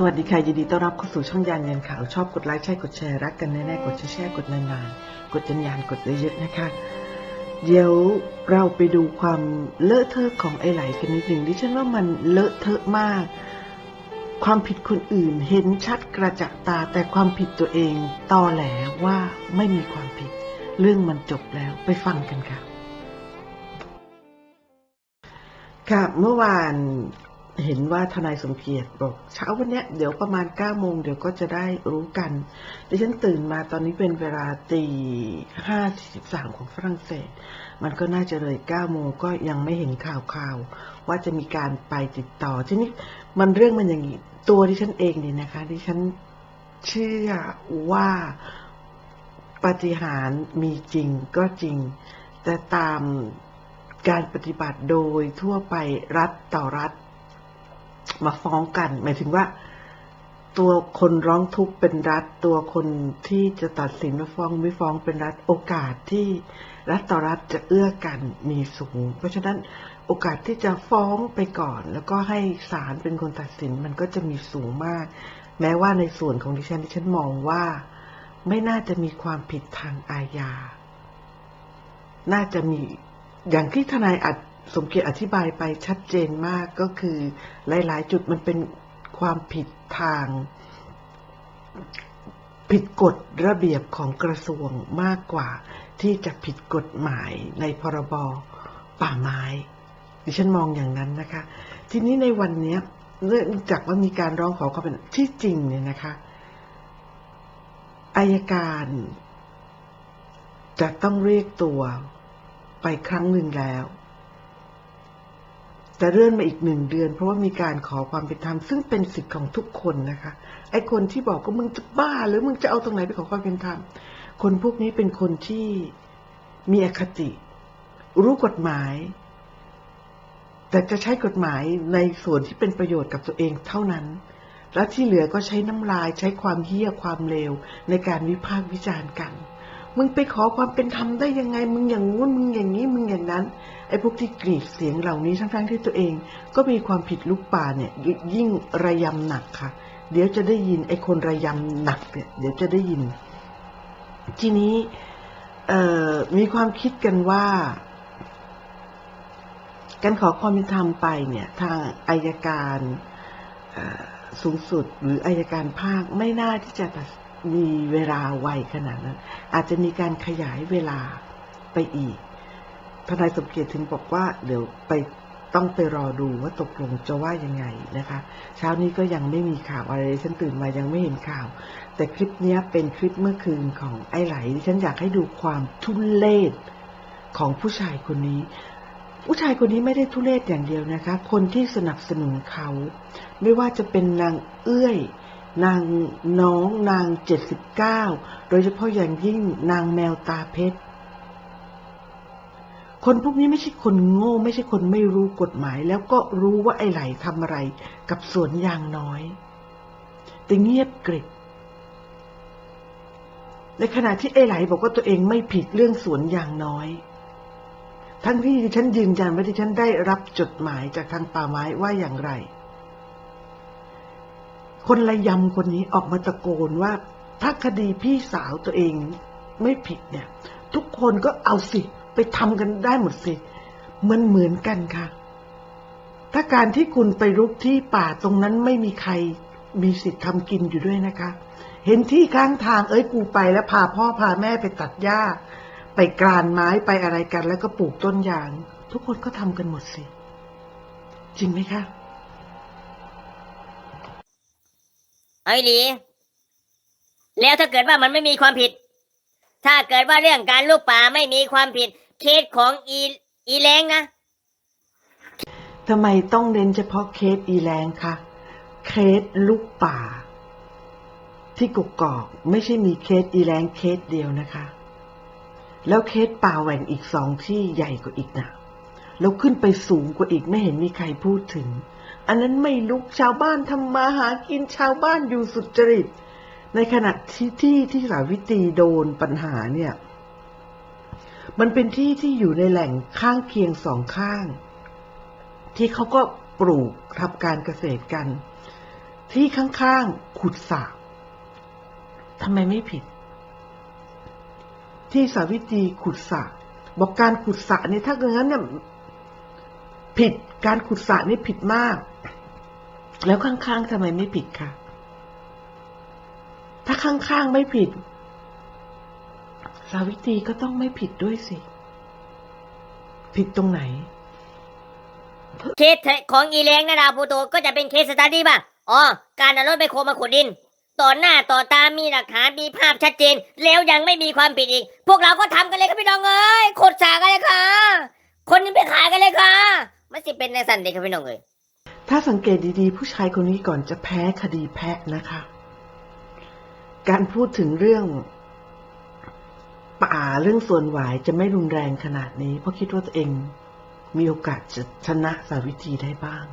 สวัสดีค่ะ ยินดีต้อนรับเข้าสู่ช่องยานยันข่าว ชอบกดไลค์ใช่กดแชร์รักกันแน่ๆ กดแชร์กดนานๆ กดยันยานกดเยอะๆนะคะ เดี๋ยวเราไปดูความเลอะเทอะของไอ้ไหลกันนิดหนึ่งดิฉันว่ามันเลอะเทอะมาก ความผิดคนอื่นเห็นชัดกระจักตาแต่ความผิดตัวเองตอแหลว่าไม่มีความผิด เรื่องมันจบแล้วไปฟังกันค่ะค่ะเมื่อวาน เห็นว่าทนายสมเกียรติบอกเช้าวันนี้เดี๋ยวประมาณ9ก้าโมงเดี๋ยวก็จะได้รู้กันดิฉันตื่นมาตอนนี้เป็นเวลาตีห้าสิบสามของฝรั่งเศส มันก็น่าจะเลย9ก้าโมงก็ยังไม่เห็นข่าวข่าวว่าจะมีการไปติดต่อทีนี้มันเรื่องมันอย่างนี้ตัวดิฉันเองเนี่ยนะคะดิฉันเชื่อว่าปฏิหารมีจริงก็จริง แต่ตามการปฏิบัติโดยทั่วไปรัฐต่อรัฐ มาฟ้องกัน หมายถึงว่า ตัวคนร้องทุกข์เป็นรัฐ ตัวคนที่จะตัดสินว่าฟ้องไม่ฟ้องเป็นรัฐ โอกาสที่รัฐต่อรัฐจะเอื้อกันมีสูง เพราะฉะนั้นโอกาสที่จะฟ้องไปก่อน แล้วก็ให้ศาลเป็นคนตัดสินมันก็จะมีสูงมาก แม้ว่าในส่วนของดิฉันดิฉันมองว่าไม่น่าจะมีความผิดทางอาญา น่าจะมีอย่างที่ทนายอัด สมเกียรติอธิบายไปชัดเจนมากก็คือหลาย ๆ จุดมันเป็นความผิดทาง ผิดกฎระเบียบของกระทรวงมากกว่า ที่จะผิดกฎหมายในพรบป่าไม้ดิฉันมองอย่างนั้นนะคะ ทีนี้ในวันนี้เนื่องจากว่ามีการร้องขอความเป็นที่จริงเนี่ยนะคะอายการจะต้องเรียกตัวไปครั้งหนึ่งแล้ว แต่เลื่อนมาอีกหนึ่งเดือน เพราะว่ามีการขอความเป็นธรรมซึ่งเป็นสิทธิ์ของทุกคนนะคะ ไอ้คนที่บอกว่ามึงจะบ้าหรือมึงจะเอาตรงไหนไปขอความเป็นธรรม คนพวกนี้เป็นคนที่มีอคติ รู้กฎหมาย แต่จะใช้กฎหมายในส่วนที่เป็นประโยชน์กับตัวเองเท่านั้น และที่เหลือก็ใช้น้ำลายใช้ความเหี้ยความเลวในการวิพากษ์วิจารณ์กัน มึงไปขอความเป็นธรรมได้ยังไง มึงอย่างงู้นมึงอย่างนี้มึงอย่างนั้น ไอ้พวกที่กรีดเสียงเหล่านี้ทั้งๆที่ตัวเอง ก็มีความผิดลุกป่าเนี่ยยิ่งระยำหนักค่ะ เดี๋ยวจะได้ยินไอ้คนระยำหนักเนี่ยเดี๋ยวจะได้ยิน ทีนี้มีความคิดกันว่า การขอความเป็นธรรมไปเนี่ย ทางอายการสูงสุดหรืออายการภาคไม่น่าที่จะตัด มีเวลาไวขนาดนั้น อาจจะมีการขยายเวลาไปอีก ทนายสมเกียรติถึงบอกว่า เดี๋ยวไปต้องไปรอดูว่าตกลงจะว่ายังไงนะคะ เช้านี้ก็ยังไม่มีข่าวอะไรฉันตื่นมายังไม่เห็นข่าว แต่คลิปนี้เป็นคลิปเมื่อคืนของไอ้ไหลฉันอยากให้ดูความทุเลศของผู้ชายคนนี้ ผู้ชายคนนี้ไม่ได้ทุเลศอย่างเดียวนะคะ คนที่สนับสนุนเขา ไม่ว่าจะเป็นนางเอื้อย นางน้องนางเจ็ดสิบเก้าโดยเฉพาะอย่างยิ่งนางแมวตาเพชร คนพวกนี้ไม่ใช่คนโง่ ไม่ใช่คนไม่รู้กฎหมาย แล้วก็รู้ว่าไอ้ไหลทำอะไรกับสวนยางน้อย แต่เงียบกริบในขณะที่ไอ้ไหลบอกว่าตัวเองไม่ผิดเรื่องสวนยางน้อย ทั้งที่ดิฉันยืนยันว่าดิฉันได้รับจดหมายจากทางป่าไม้ว่าอย่างไร คนระยำคนนี้ออกมาตะโกนว่า ถ้าคดีพี่สาวตัวเองไม่ผิดเนี่ย ทุกคนก็เอาสิไปทำกันได้หมดสิ มันเหมือนกันค่ะ ถ้าการที่คุณไปรุกที่ป่าตรงนั้นไม่มีใครมีสิทธิ์ทำกินอยู่ด้วยนะคะ เห็นที่ข้างทางเอ้ยกูไปแล้วพาพ่อพาแม่ไปตัดหญ้า ไปกรานไม้ไปอะไรกัน แล้วก็ปลูกต้นยาง ทุกคนก็ทำกันหมดสิ จริงไหมคะ เอาอีหลีแล้วถ้าเกิดว่ามันไม่มีความผิด ถ้าเกิดว่าเรื่องการลูกป่าไม่มีความผิด เคสของอีอีแรงนะทำไมต้องเน้นเฉพาะเคสอีแรงคะเคสลูกป่า ที่กกอกไม่ใช่มีเคสอีแรงเคสเดียวนะคะ แล้วเคสป่าแหว่งอีกสองที่ใหญ่กว่าอีกนะแล้วขึ้นไปสูงกว่าอีกไม่เห็นมีใครพูดถึง อันนั้นไม่ลุกชาวบ้านทำมาหากินชาวบ้านอยู่สุจริต ในขณะที่ที่ที่สาวิตรีโดนปัญหาเนี่ย มันเป็นที่ที่อยู่ในแหล่งข้างเคียงสองข้าง ที่เขาก็ปลูกทำการเกษตรกัน ที่ข้างๆขุดสระทำไมไม่ผิด ที่สาวิตรีขุดสระบอกการขุดสระเนี่ยถ้าอย่างนั้นเนี่ยผิดการขุดสระนี่ผิดมาก แล้วข้างๆทำไมไม่ผิดคะถ้าข้างๆไม่ผิด สาวิตรีก็ต้องไม่ผิดด้วยสิ ผิดตรงไหน เคสของอีแรงนาดาวปูโตก็จะเป็นเคสสตาร์ดี้ป่ะ อ๋อ การเอารถไปโคมาขุดดิน ต่อหน้าต่อตามีหลักฐานมีภาพชัดเจน แล้วยังไม่มีความผิดอีก พวกเราก็ทำกันเลยครับพี่น้องเอ้ยขุดสากันเลยค่ะ คนนี้ไปขายกันเลยค่ะ มันสิเป็นในสันเด็กครับพี่น้องเอ้ย ถ้าสังเกตดีๆ ผู้ชายคนนี้ก่อนจะแพ้คดีแพะนะคะ การพูดถึงเรื่องป่าเรื่องส่วนหวายจะไม่รุนแรงขนาดนี้ เพราะคิดว่าตัวเองมีโอกาสจะชนะสาวิตรีได้บ้าง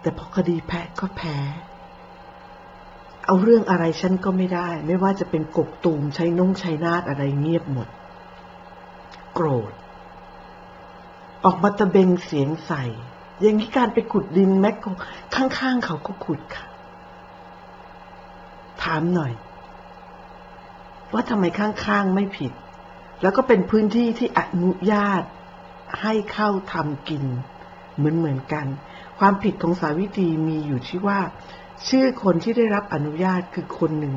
แต่พอคดีแพะก็แพ้ เอาเรื่องอะไรฉันก็ไม่ได้ ไม่ว่าจะเป็นกกตูมใช้นุ่งใช้นาดอะไรเงียบหมด โกรธ ออกมาตะเบงเสียงใส่ อย่างนี้การไปขุดดินแม็กก็ข้างๆเขาก็ขุดค่ะ ถามหน่อย ว่าทำไมข้างๆไม่ผิด แล้วก็เป็นพื้นที่ที่อนุญาตให้เข้าทำกิน เหมือนเหมือนๆกัน ความผิดของสาวิตรีมีอยู่ที่ว่า ชื่อคนที่ได้รับอนุญาตคือคนหนึ่ง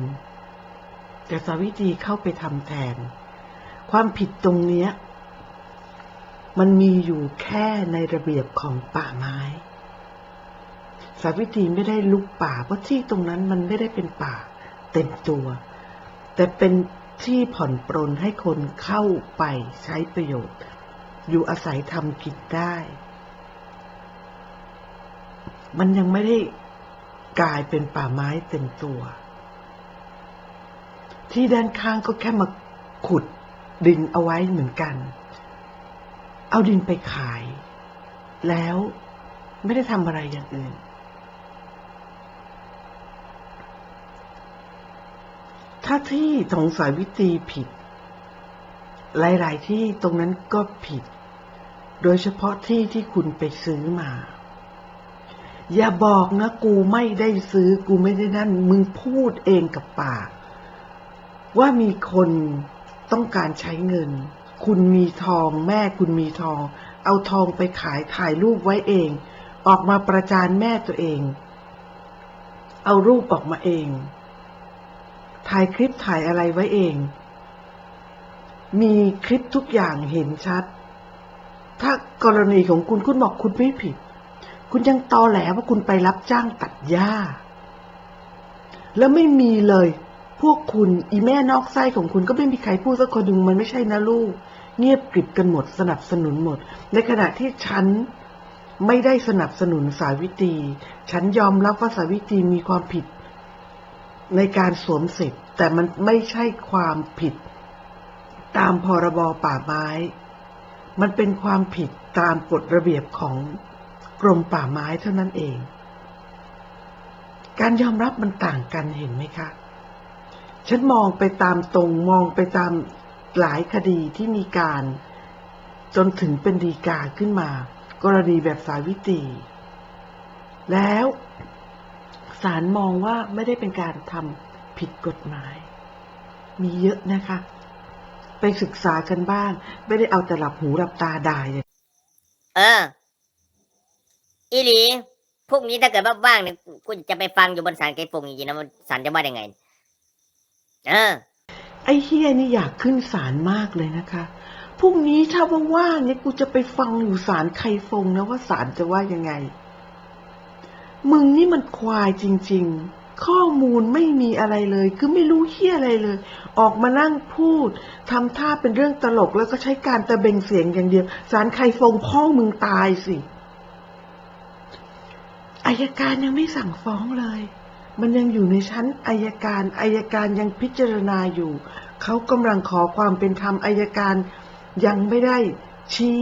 แต่สาวิตรีเข้าไปทำแทน ความผิดตรงเนี้ย มันมีอยู่แค่ในระเบียบของป่าไม้ สาวิตรีไม่ได้ลุกป่า เพราะที่ตรงนั้นมันไม่ได้เป็นป่า เต็มตัว แต่เป็นที่ผ่อนปรนให้คนเข้าไปใช้ประโยชน์ อยู่อาศัยทำกินได้ มันยังไม่ได้กลายเป็นป่าไม้เต็มตัว ที่ด้านข้างก็แค่มาขุดดินเอาไว้เหมือนกัน เอาดินไปขาย แล้วไม่ได้ทำอะไรอย่างอื่น ถ้าที่ของสายวิตีผิด หลาย ๆ ที่ตรงนั้นก็ผิด โดยเฉพาะที่ที่คุณไปซื้อมา อย่าบอกนะ กูไม่ได้ซื้อ กูไม่ได้นั่น มึงพูดเองกับปาก ว่ามีคนต้องการใช้เงิน คุณมีทอง แม่คุณมีทอง เอาทองไปขายถ่ายรูปไว้เอง ออกมาประจานแม่ตัวเอง เอารูปออกมาเอง ถ่ายคลิปถ่ายอะไรไว้เอง มีคลิปทุกอย่างเห็นชัด ถ้ากรณีของคุณคุณบอกคุณไม่ผิด คุณยังตอแหลว่าคุณไปรับจ้างตัดหญ้า แล้วไม่มีเลยพวกคุณอีแม่นอกไส้ของคุณก็ไม่มีใครพูดสักคนหนึ่งมันไม่ใช่นะลูก เงียบกริบกันหมดสนับสนุนหมด ในขณะที่ฉันไม่ได้สนับสนุนสาวิตรีฉันยอมรับว่าสาวิตรีมีความผิด ในการสวมสิทธิ์ แต่มันไม่ใช่ความผิด ตามพรบป่าไม้ มันเป็นความผิดตามกฎระเบียบของกรมป่าไม้เท่านั้นเอง การยอมรับมันต่างกันเห็นไหมคะ ฉันมองไปตามตรงมองไปตาม หลายคดีที่มีการ จนถึงเป็นดีกาขึ้นมา กรณีแบบสาวิตรีแล้วศาลมองว่าไม่ได้เป็นการทำผิดกฎหมาย มีเยอะนะคะ ไปศึกษากันบ้าง ไม่ได้เอาแต่หลับหูหลับตาด่าอย่างเออ อีหลีพรุ่งนี้ถ้าเกิดว่าว่างเนี่ยกูจะไปฟังอยู่บนศาลไกรฟงจริงๆนะศาลจะว่ายังไง เออ ไอ้เฮียนี่อยากขึ้นศาลมากเลยนะคะพรุ่งนี้ถ้าว่างๆเนี่ยกูจะไปฟังอยู่ศาลไคฟงนะว่าศาลจะว่ายังไง มึงนี่มันควายจริง ๆ ข้อมูลไม่มีอะไรเลย คือไม่รู้เฮียอะไรเลย ออกมานั่งพูดทำท่าเป็นเรื่องตลกแล้วก็ใช้การตะเบงเสียงอย่างเดียวศาลไคฟงพ่อมึงตายสิอายการยังไม่สั่งฟ้องเลย มันยังอยู่ในชั้นอายการอายการยังพิจารณาอยู่ เขากำลังขอความเป็นธรรมอายการยังไม่ได้ชี้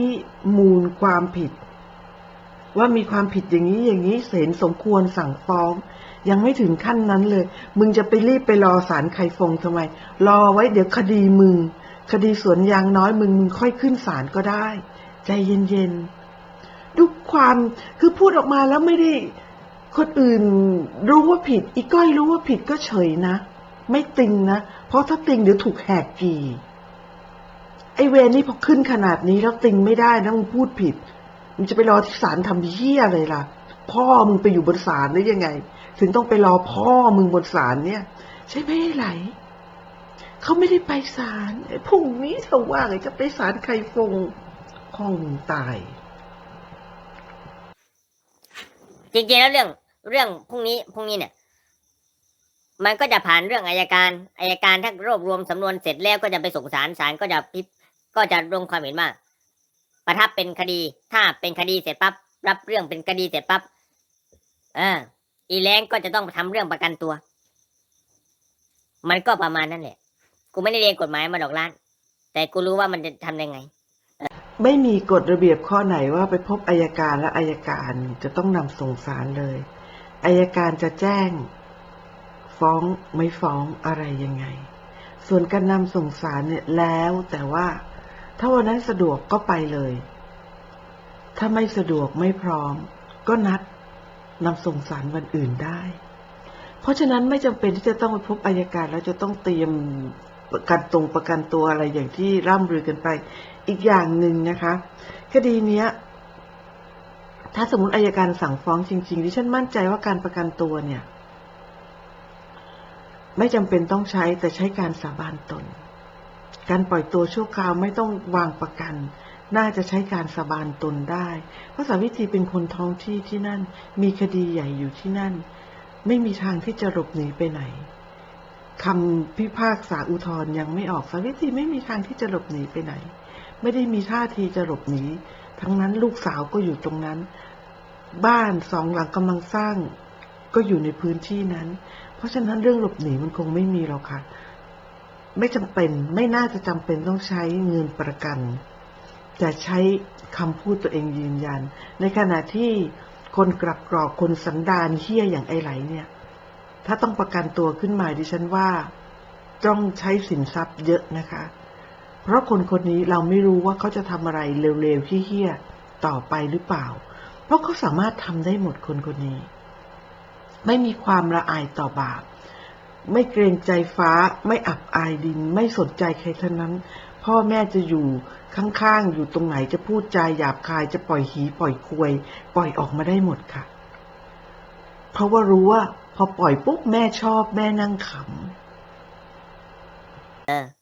มูลความผิด ว่ามีความผิดอย่างนี้อย่างนี้เสนสมควรสั่งฟ้อง ยังไม่ถึงขั้นนั้นเลย มึงจะไปรีบไปรอศาลไคฟงทำไม รอไว้เดี๋ยวคดีมึง คดีสวนยางน้อยมึงมึงค่อยขึ้นศาลก็ได้ ใจเย็นๆดูความคือพูดออกมาแล้วไม่ได้ คนอื่นรู้ว่าผิด อีก้อยรู้ว่าผิดก็เฉยนะ ไม่ติงนะ เพราะถ้าติงเดี๋ยวถูกแหกกีไอเวรนี่พอขึ้นขนาดนี้แล้วติงไม่ได้นะมึงพูดผิด มึงจะไปรอที่ศาลทำเหี้ยอะไรล่ะ พ่อมึงไปอยู่บนศาลได้ยังไง ถึงต้องไปรอพ่อมึงบนศาลเนี่ย ใช่ไหมไหลเขาไม่ได้ไปศาลพรุ่งนี้เธอว่าไงจะไปศาลใครฟงห้องตาย จริงๆแล้วเรื่อง เรื่องพรุ่งนี้พรุ่งนี้เนี่ย มันก็จะผ่านเรื่องอายการอายการถ้ารวบรวมสำนวนเสร็จแล้วก็จะไปส่งศาลศาลก็จะพิก็จะลงความเห็นว่าประทับเป็นคดี ถ้าเป็นคดีเสร็จปั๊บรับเรื่องเป็นคดีเสร็จปั๊บเอออีแรงก็จะต้องทำเรื่องประกันตัว มันก็ประมาณนั้นแหละกูไม่ได้เรียนกฎหมายมาดอกล้าน แต่กูรู้ว่ามันจะทำยังไงไม่มีกฎระเบียบข้อไหนว่าไปพบอายการและอายการจะต้องนำส่งสารเลย อายการจะแจ้ง ฟ้องไม่ฟ้องอะไรยังไง ส่วนการนำส่งสารเนี่ยแล้วแต่ว่า ถ้าวันนั้นสะดวกก็ไปเลย ถ้าไม่สะดวกไม่พร้อม ก็นัดนำส่งสารวันอื่นได้ เพราะฉะนั้นไม่จำเป็นที่จะต้องไปพบอายการแล้วจะต้องเตรียมประกันตรงประกันตัวอะไรอย่างที่ร่ำลือกันไป อีกอย่างหนึ่งนะคะ คดีเนี้ย ถ้าสมมติอายการสั่งฟ้องจริงๆดิฉันมั่นใจว่าการประกันตัวเนี่ย ไม่จำเป็นต้องใช้แต่ใช้การสาบานตน การปล่อยตัวชั่วคราวไม่ต้องวางประกัน น่าจะใช้การสาบานตนได้ เพราะสาวิตรีเป็นคนท้องที่ที่นั่น มีคดีใหญ่อยู่ที่นั่น ไม่มีทางที่จะหลบหนีไปไหนคำพิพากษาอุทธรณ์ยังไม่ออกสาวิตรีไม่มีทางที่จะหลบหนีไปไหน ไม่ได้มีท่าทีจะหลบหนี ทั้งนั้นลูกสาวก็อยู่ตรงนั้น บ้านสองหลังกำลังสร้าง ก็อยู่ในพื้นที่นั้น เพราะฉะนั้นเรื่องหลบหนีมันคงไม่มีหรอกค่ะ ไม่จำเป็นไม่น่าจะจำเป็นต้องใช้เงินประกัน แต่ใช้คำพูดตัวเองยืนยัน ในขณะที่คนกลับกรอกคนสันดานเฮี้ยอย่างไอไหลเนี่ย ถ้าต้องประกันตัวขึ้นมาดิฉันว่า ต้องใช้สินทรัพย์เยอะนะคะ ราะคนคนนี้เราไม่รู้ว่าเขาจะทำอะไรเร็วๆที่เฮี้ยต่อไปหรือเปล่า เพราะเขาสามารถทำได้หมดคนคนนี้ ไม่มีความละอายต่อบาป ไม่เกรงใจฟ้า ไม่อับอายดิน ไม่สนใจใครทั้งนั้น พ่อแม่จะอยู่ข้างๆ อยู่ตรงไหนจะพูดจาหยาบคายจะปล่อยหีปล่อยควย ปล่อยออกมาได้หมดค่ะ เพราะว่ารู้ว่า พอปล่อยปุ๊บแม่ชอบแม่นั่งขเออ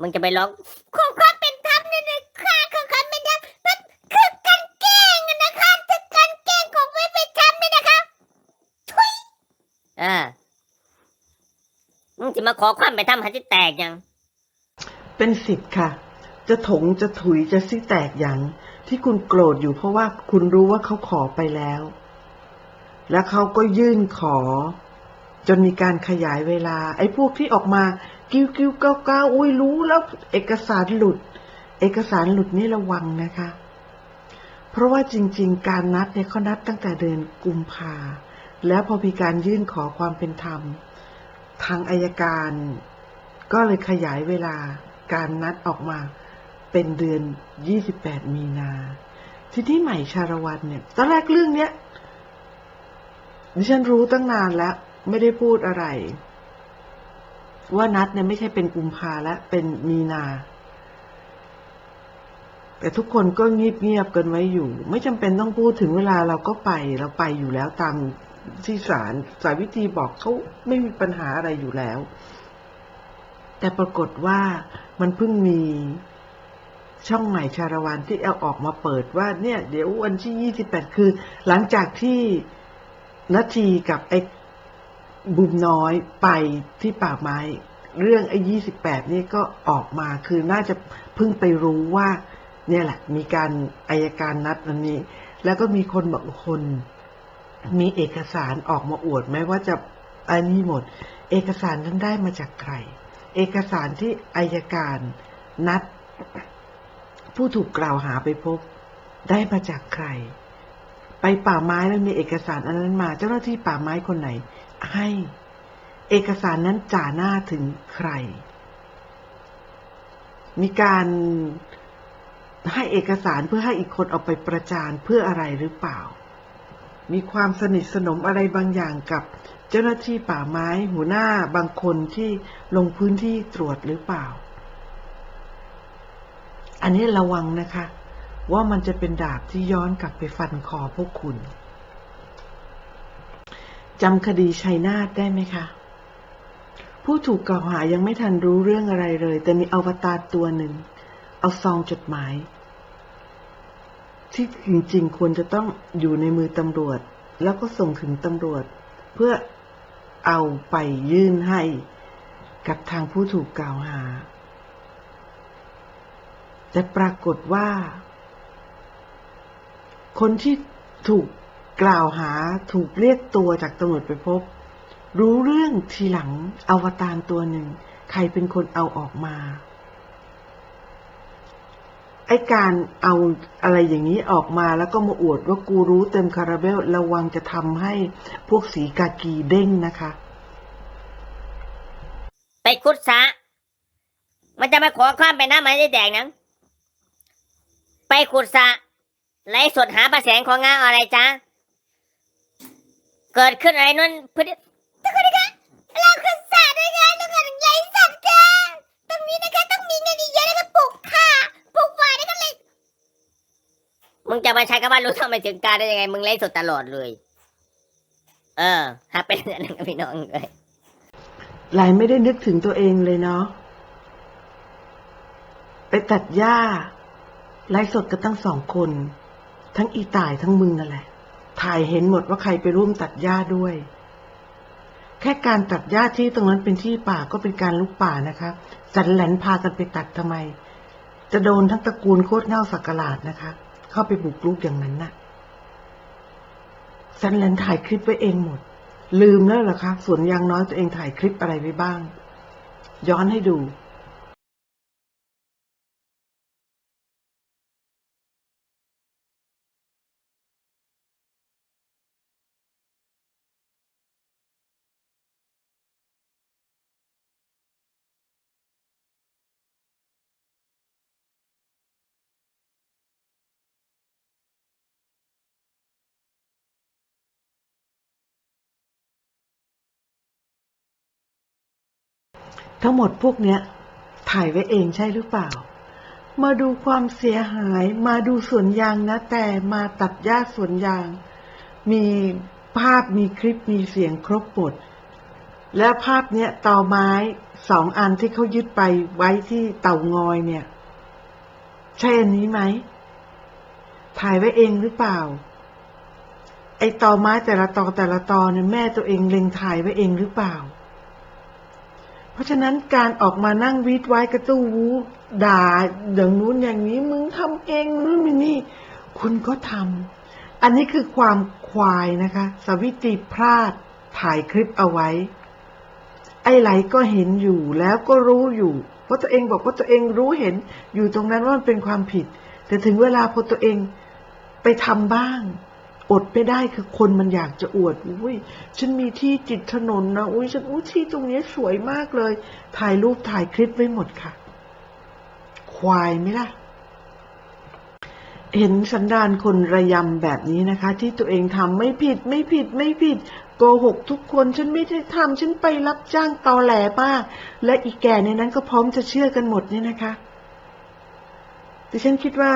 มึงจะไปร้องขอความเป็นธรรมนี่ยนะค่ะขอความเป็นธรรมมันคือการแกล้งอะนะคะคือการแกล้งของไม่เป็นธรรมเนี่ยนะคะทุยอ่ามึงจะมาขอความเป็นธรรมให้ที่แตกยังเป็นสิทธิ์ค่ะ จะถงจะถุยจะซิแตกย่างที่คุณโกรธอยู่เพราะว่าคุณรู้ว่าเขาขอไปแล้ว แล้วเขาก็ยื่นขอ จนมีการขยายเวลา ไอ้พวกที่ออกมา กิ้วกิ้วเก้าเก้าอุ้ยรู้แล้วเอกสารหลุด เอกสารหลุดนี่ระวังนะคะ เพราะว่าจริง ๆ การนัดเนี่ยเขานัดตั้งแต่เดือนกุมภาแล้วพอมีการยื่นขอความเป็นธรรม ทางอายการ ก็เลยขยายเวลาการนัดออกมาเป็นเดือน 28 มีนาทีที่ใหม่ชาละวันเนี่ย ตอนแรกเรื่องเนี้ยดิฉันรู้ตั้งนานแล้ว ไม่ได้พูดอะไร ว่านัดเนี่ยไม่ใช่เป็นกุมภาและเป็นมีนา แต่ทุกคนก็เงียบๆกันไว้อยู่ ไม่จำเป็นต้องพูดถึงเวลาเราก็ไปเราไปอยู่แล้วตามที่ศาลสายวิธีบอกเขาไม่มีปัญหาอะไรอยู่แล้ว แต่ปรากฏว่ามันเพิ่งมีช่องใหม่ชาละวันที่เอาออกมาเปิดว่าเนี่ย เดี๋ยววันที่28คือ หลังจากที่นาทีกับไอ บุมน้อยไปที่ป่าไม้ เรื่องไอ้28นี่ก็ออกมาคือน่าจะเพิ่งไปรู้ว่า เนี่ยแหละ มีการอายการนัดอันนี้ แล้วก็มีคนบางคน มีเอกสารออกมาอวดไหมว่าจะอันนี้หมด เอกสารนั้นได้มาจากใคร เอกสารที่อายการนัด ผู้ถูกกล่าวหาไปพบ ได้มาจากใคร ไปป่าไม้แล้วมีเอกสารอันนั้นมา เจ้าหน้าที่ป่าไม้คนไหน ให้ เอกสารนั้นจ่าหน้าถึงใคร มีการให้เอกสารเพื่อให้อีกคนเอาไปประจานเพื่ออะไรหรือเปล่า มีความสนิทสนมอะไรบางอย่างกับเจ้าหน้าที่ป่าไม้หัวหน้าบางคนที่ลงพื้นที่ตรวจหรือเปล่า อันนี้ระวังนะคะ ว่ามันจะเป็นดาบที่ย้อนกลับไปฟันคอพวกคุณ จำคดีชัยนาทได้ไหมคะ ผู้ถูกกล่าวหายังไม่ทันรู้เรื่องอะไรเลย แต่มีอวตารตัวหนึ่ง เอาซองจดหมาย ที่จริงๆ ควรจะต้องอยู่ในมือตำรวจ แล้วก็ส่งถึงตำรวจ เพื่อเอาไปยื่นให้กับทางผู้ถูกกล่าวหา แต่ปรากฏว่า คนที่ถูก กล่าวหาถูกเรียกตัวจากตำรวจไปพบ รู้เรื่องทีหลังอวตารตัวหนึ่ง ใครเป็นคนเอาออกมา ไอการเอาอะไรอย่างนี้ออกมาแล้วก็มาอวดว่ากูรู้เต็มคาราเบลระวังจะทำให้พวกสีกากีเด้งนะคะ ไปคุดซะมันจะมาขอความเป็นน้ำมันได้แดงนังไปขุดซะไล่สดหาประแสงของงาอะไรจ๊ะ เกิดขึ้นอะไรนั่นพอดีทุกคนนะคะเราขุดสระด้วยกันทุกคนใหญ่สัตว์ค่ะตรงนี้นะคะต้องมีเงินเยอะๆแล้วก็ปลูกค่ะปลูกไว้แล้วก็เลยมึงจะมาใช้คำว่ารู้เท่าไม่ถึงการได้ยังไง มึงไล่สดตลอดเลย เออหาเป็นอย่างนั้นกับพี่น้องเลยหลายไม่ได้นึกถึงตัวเองเลยเนาะไปตัดหญ้าไลฟ์สดกันตั้งสองคน ทั้งอีต่ายทั้งมึงนั่นแหละ ถ่ายเห็นหมดว่าใครไปร่วมตัดหญ้าด้วย แค่การตัดหญ้าที่ตรงนั้นเป็นที่ป่าก็เป็นการลุกป่านะคะสันแหลนพากันไปตัดทำไม จะโดนทั้งตระกูลโคตรเง่าสักหลาดนะคะ เข้าไปบุกรุกอย่างนั้นน่ะสันแหลนถ่ายคลิปไว้เองหมด ลืมแล้วเหรอคะส่วนยางน้อยตัวเองถ่ายคลิปอะไรไว้บ้าง ย้อนให้ดู ทั้งหมดพวกเนี้ย ถ่ายไว้เองใช่หรือเปล่า มาดูความเสียหาย มาดูสวนยางนะ แต่มาตัดหญ้าสวนยาง มีภาพมีคลิปมีเสียงครบหมดและภาพเนี้ยเตาไม้สองอันที่เขายึดไปไว้ที่เตางอยเนี่ย ใช่อันนี้ไหม ถ่ายไว้เองหรือเปล่า ไอ้ตอไม้แต่ละตอแต่ละตอเนี่ยแม่ตัวเองเล็งถ่ายไว้เองหรือเปล่า เพราะฉะนั้นการออกมานั่งวีดไว้กระตู้วูด่าอย่างนู้นอย่างนี้มึงทำเองนู่นนี่ คุณก็ทำอันนี้คือความควายนะคะ สวิตรีพลาดถ่ายคลิปเอาไว้ ไอ้ไหลก็เห็นอยู่แล้วก็รู้อยู่เพราะตัวเองบอกว่าตัวเองรู้เห็นอยู่ตรงนั้นว่ามันเป็นความผิด แต่ถึงเวลาพอตัวเองไปทำบ้าง อดไม่ได้คือคนมันอยากจะอวด อุ้ยฉันมีที่จิตถนนนะ อุ้ยฉันอุ้ยที่ตรงนี้สวยมากเลย ถ่ายรูปถ่ายคลิปไว้หมดค่ะ ควายไหมล่ะ เห็นสันดานคนระยำแบบนี้นะคะ ที่ตัวเองทำไม่ผิดไม่ผิดไม่ผิดโกหกทุกคนฉันไม่ได้ทำฉันไปรับจ้างตอแหลมาก และอีแก่ในนั้นก็พร้อมจะเชื่อกันหมดเนี่ยนะคะ ดิฉันคิดว่า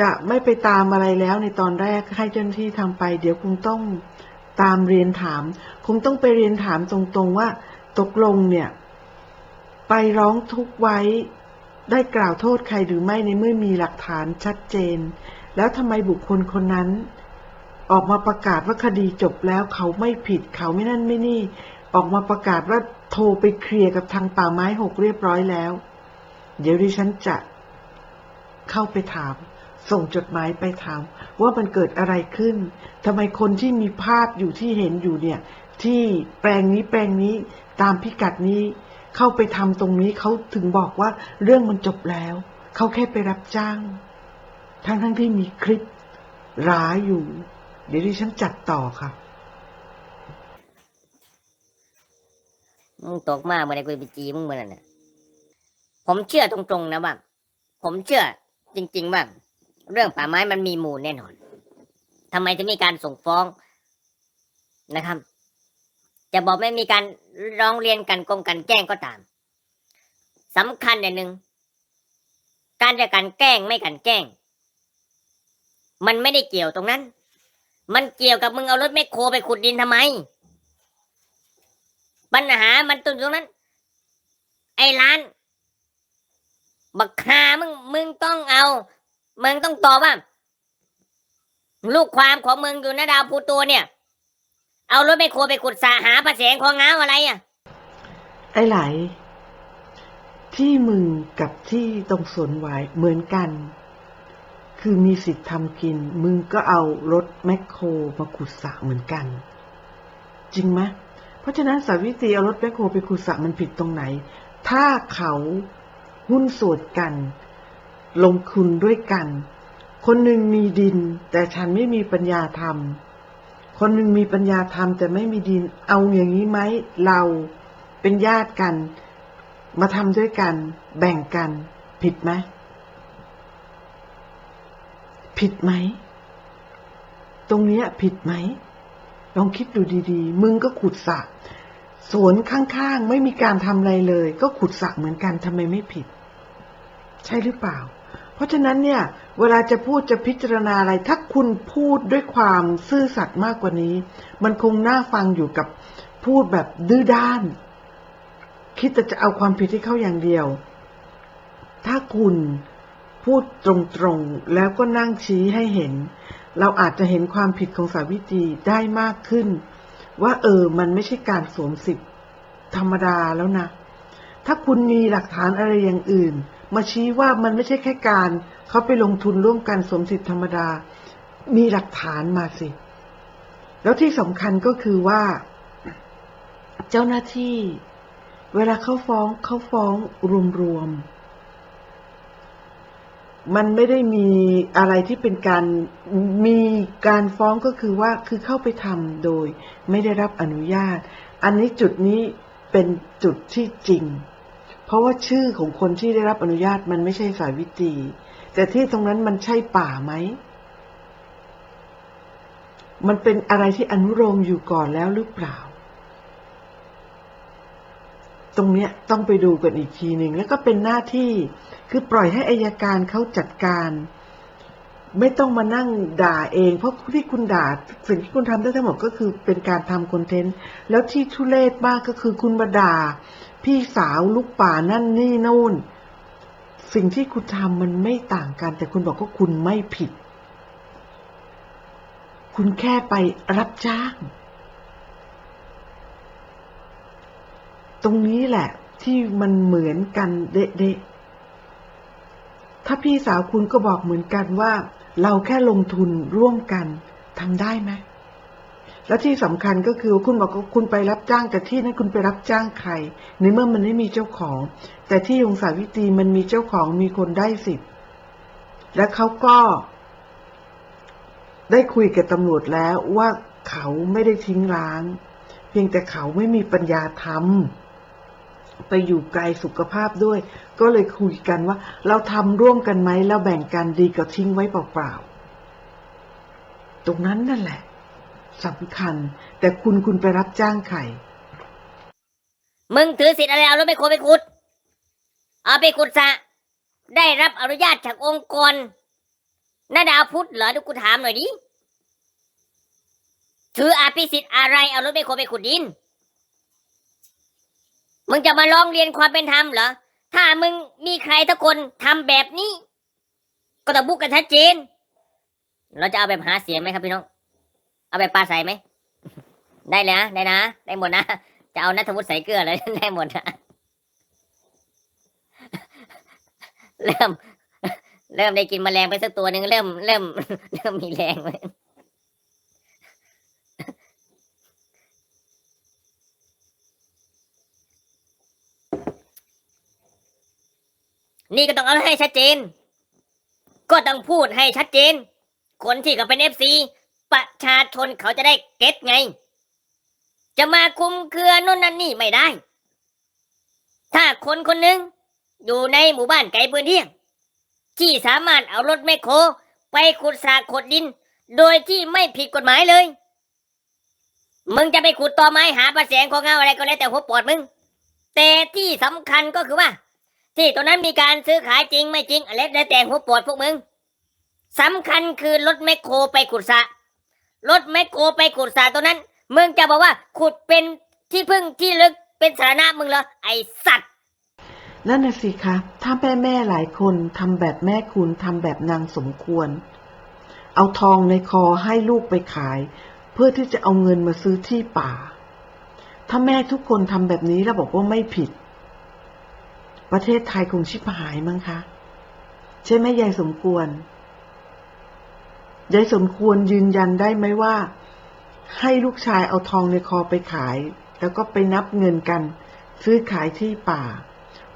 จะไม่ไปตามอะไรแล้วในตอนแรกให้เจ้าหน้าที่ทำไป เดี๋ยวคงต้องตามเรียนถาม คงต้องไปเรียนถามตรงๆว่า ตกลงเนี่ย ไปร้องทุกข์ไว้ได้กล่าวโทษใครหรือไม่ในเมื่อมีหลักฐานชัดเจน แล้วทำไมบุคคลคนนั้น ออกมาประกาศว่าคดีจบแล้วเขาไม่ผิดเขาไม่นั่นไม่นี่ ออกมาประกาศว่าโทรไปเคลียร์กับทางป่าไม้หกเรียบร้อยแล้ว เดี๋ยวดิฉันจะ เข้าไปถาม ส่งจดหมายไปถาม ว่ามันเกิดอะไรขึ้นทำไมคนที่มีภาพอยู่ที่เห็นอยู่เนี่ย ที่แปลงนี้แปลงนี้ตามพิกัดนี้ เข้าไปทำตรงนี้เขาถึงบอกว่าเรื่องมันจบแล้วเขาแค่ไปรับจ้าง ทั้งทั้งที่มีคลิปร้ายอยู่ เดี๋ยวดิฉันจัดต่อค่ะมึงตกมากเมื่อไรกูไปจีมึงเมื่อนั้นน่ะผมเชื่อตรงๆนะว่าผมเชื่อ จริง ๆ ว่า เรื่องป่าไม้มันมีมูลแน่นอนทำไมถึงมีการส่งฟ้องนะครับ จะบอกไม่มีการร้องเรียนกันกงกันแกล้งก็ตามสำคัญอย่างหนึ่งการจะกันแกล้งไม่กันแกล้ง มันไม่ได้เกี่ยวตรงนั้น มันเกี่ยวกับมึงเอารถแมคโครไปขุดดินทำไม ปัญหามันตรงตรงนั้น ไอ้ร้าน บักคามึงมึงต้องเอา มึงต้องตอบว่า ลูกความของมึงอยู่นะดาวพูโตเนี่ย เอารถแมคโครไปขุดสระหาประแสงของง้าวอะไรอะ ไอ้ไหล ที่มึงกับที่ตรงสวนหวายเหมือนกัน คือมีสิทธิ์ทำกิน มึงก็เอารถแมคโครมาขุดสระเหมือนกัน จริงไหมเพราะฉะนั้นสาวิตรีเอารถแมคโครไปขุดสระมันผิดตรงไหน ถ้าเขา หุ้นส่วนกัน ลงทุนด้วยกัน คนหนึ่งมีดิน แต่ฉันไม่มีปัญญาทำคนหนึ่งมีปัญญาทำแต่ไม่มีดิน เอาอย่างนี้ไหมเราเป็นญาติกัน มาทำด้วยกัน แบ่งกัน ผิดไหมผิดไหม ตรงนี้ผิดไหม ลองคิดดูดีๆ มึงก็ขุดสระสวนข้างๆ ไม่มีการทำอะไรเลย ก็ขุดสระเหมือนกันทำไมไม่ผิด ใช่หรือเปล่า เพราะฉะนั้นเนี่ย เวลาจะพูดจะพิจารณาอะไร ถ้าคุณพูดด้วยความซื่อสัตย์มากกว่านี้ มันคงน่าฟังอยู่กับพูดแบบดื้อด้าน คิดแต่จะเอาความผิดให้เขาอย่างเดียว ถ้าคุณพูดตรงๆ แล้วก็นั่งชี้ให้เห็น เราอาจจะเห็นความผิดของสาวิตรีได้มากขึ้น ว่าเออ มันไม่ใช่การสวมสิทธิ์ธรรมดาแล้วนะ ถ้าคุณมีหลักฐานอะไรอย่างอื่น มาชี้ว่ามันไม่ใช่แค่การเขาไปลงทุนร่วมกันสมสิทธิ์ธรรมดา มีหลักฐานมาสิ แล้วที่สำคัญก็คือว่า เจ้าหน้าที่ เวลาเขาฟ้องเขาฟ้องรวมๆมันไม่ได้มีอะไรที่เป็นการมีการฟ้องก็คือว่าคือเข้าไปทำโดย ไม่ได้รับอนุญาต อันนี้จุดนี้เป็นจุดที่จริง เพราะว่าชื่อของคนที่ได้รับอนุญาตมันไม่ใช่สายวิตรีแต่ที่ตรงนั้นมันใช่ป่าไหม มันเป็นอะไรที่อนุโลมอยู่ก่อนแล้วหรือเปล่า ตรงเนี้ยต้องไปดูกันอีกทีหนึ่งแล้วก็เป็นหน้าที่คือปล่อยให้อายการเขาจัดการ ไม่ต้องมานั่งด่าเอง เพราะที่คุณด่าสิ่งที่คุณทำได้ทั้งหมดก็คือเป็นการทำคอนเทนต์ แล้วที่ทุเลศมากก็คือคุณมาด่า พี่สาวลูกป่านั่นนี่นู่น สิ่งที่คุณทำมันไม่ต่างกัน แต่คุณบอกว่าคุณไม่ผิด คุณแค่ไปรับจ้าง ตรงนี้แหละ ที่มันเหมือนกันเดะๆถ้าพี่สาวคุณก็บอกเหมือนกันว่า เราแค่ลงทุนร่วมกันทำได้ไหม แล้วที่สำคัญก็คือคุณบอกว่าคุณไปรับจ้างแต่ที่นั้นคุณไปรับจ้างใคร ในเมื่อมันไม่มีเจ้าของ แต่ที่องศาวิตรีมันมีเจ้าของมีคนได้สิทธิ์และเขาก็ได้คุยกับตำรวจแล้วว่าเขาไม่ได้ทิ้งร้าง เพียงแต่เขาไม่มีปัญญาทำไปอยู่ไกลสุขภาพด้วย ก็เลยคุยกันว่า เราทำร่วมกันไหมแล้วแบ่งกันดีกว่าทิ้งไว้เปล่าๆตรงนั้นนั่นแหละ สำคัญ แต่คุณคุณไปรับจ้างใครมึงถือสิทธิ์อะไรเอารถแมคโครไปขุด เอาไปขุดสระได้รับอนุญาตจากองค์กรนาดาวพุทธเหรอดูกูถามหน่อยดิถืออาภิสิทธิ์อะไรเอารถแมคโครไปขุดดิน มึงจะมาร้องเรียนความเป็นธรรมเหรอ ถ้ามึงมีใครทุกคนทำแบบนี้ ก็ต้องบุกกันชัดเจน เราจะเอาแบบหาเสียงไหมครับพี่น้อง เอาแบบปลาใสไหม ได้เลยนะ ได้นะ ได้หมดนะ จะเอานัทวุฒิใส่เกลือเลย ได้หมดนะ เริ่ม เริ่มได้กินแมลงไปสักตัวหนึ่งเริ่ม เริ่ม เริ่มมีแรงเลยนี่ก็ต้องเอาให้ชัดเจน ก็ต้องพูดให้ชัดเจน คนที่เขาเป็นเอฟซี ประชาชนเขาจะได้เก็ตไง จะมาคุมเครือนู่นนั่นนี่ไม่ได้ ถ้าคนคนหนึ่งอยู่ในหมู่บ้านไกลพื้นที่ที่สามารถเอารถแมคโครไปขุดสระขุดดิน โดยที่ไม่ผิดกฎหมายเลย มึงจะไปขุดตอไม้หาประแสงของเงาอะไรก็แล้วแต่หัวปอดมึง แต่ที่สำคัญก็คือว่า ที่ตรงนั้นมีการซื้อขายจริงไม่จริงอะไรแล้วแต่หัวปอดพวกมึงสำคัญคือรถแมคโครไปขุดสระ รถแมคโครไปขุดสรตรงนั้น มึงจะบอกว่าขุดเป็นที่พึ่งที่ลึกเป็นสาระมึงเหรอไอสัตว์ นั่นน่ะสิคะ ถ้าแม่แม่หลายคนทำแบบแม่คุณทำแบบนางสมควร เอาทองในคอให้ลูกไปขาย เพื่อที่จะเอาเงินมาซื้อที่ป่า ถ้าแม่ทุกคนทำแบบนี้แล้วบอกว่าไม่ผิด ประเทศไทยคงชิบหายมั้งคะ ใช่ไหมยายสมควร ยายสมควรยืนยันได้ไหมว่า ให้ลูกชายเอาทองในคอไปขาย แล้วก็ไปนับเงินกัน ซื้อขายที่ป่า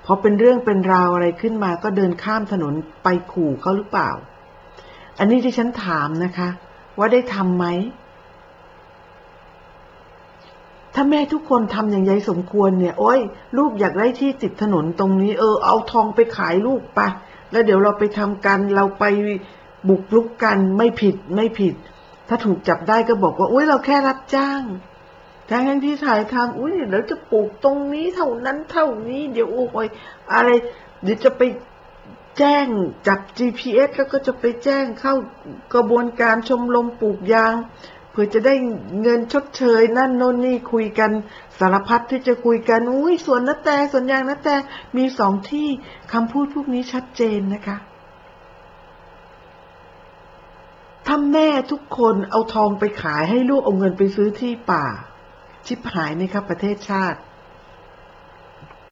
พอเป็นเรื่องเป็นราวอะไรขึ้นมาก็เดินข้ามถนนไปขู่เขาหรือเปล่า อันนี้ที่ฉันถามนะคะ ว่าได้ทำไหม ถ้าแม่ทุกคนทำอย่างยายสมควรเนี่ย โอ้ย ลูกอยากได้ที่ติดถนนตรงนี้ เออ เอาทองไปขายลูกไป แล้วเดี๋ยวเราไปทำกัน เราไป บุกรุกกันไม่ผิดไม่ผิด ถ้าถูกจับได้ก็บอกว่าอุ้ยเราแค่รับจ้างทั้งที่ถ่ายทำอุ้ยเดี๋ยวจะปลูกตรงนี้เท่านั้นเท่านี้ เดี๋ยวโอ้ยอะไร เดี๋ยวจะไปแจ้งจับ GPS แล้วก็จะไปแจ้งเข้ากระบวนการชมรมปลูกยางเพื่อจะได้เงินชดเชยนั่นโน่นนี่คุยกันสารพัดที่จะคุยกันอุ้ยสวนนาแต่สวนยางนาแต่มีสองที่คำพูดพวกนี้ชัดเจนนะคะ ถ้าแม่ทุกคนเอาทองไปขายให้ลูกเอาเงินไปซื้อที่ป่า ชิบหายไหมครับประเทศชาติ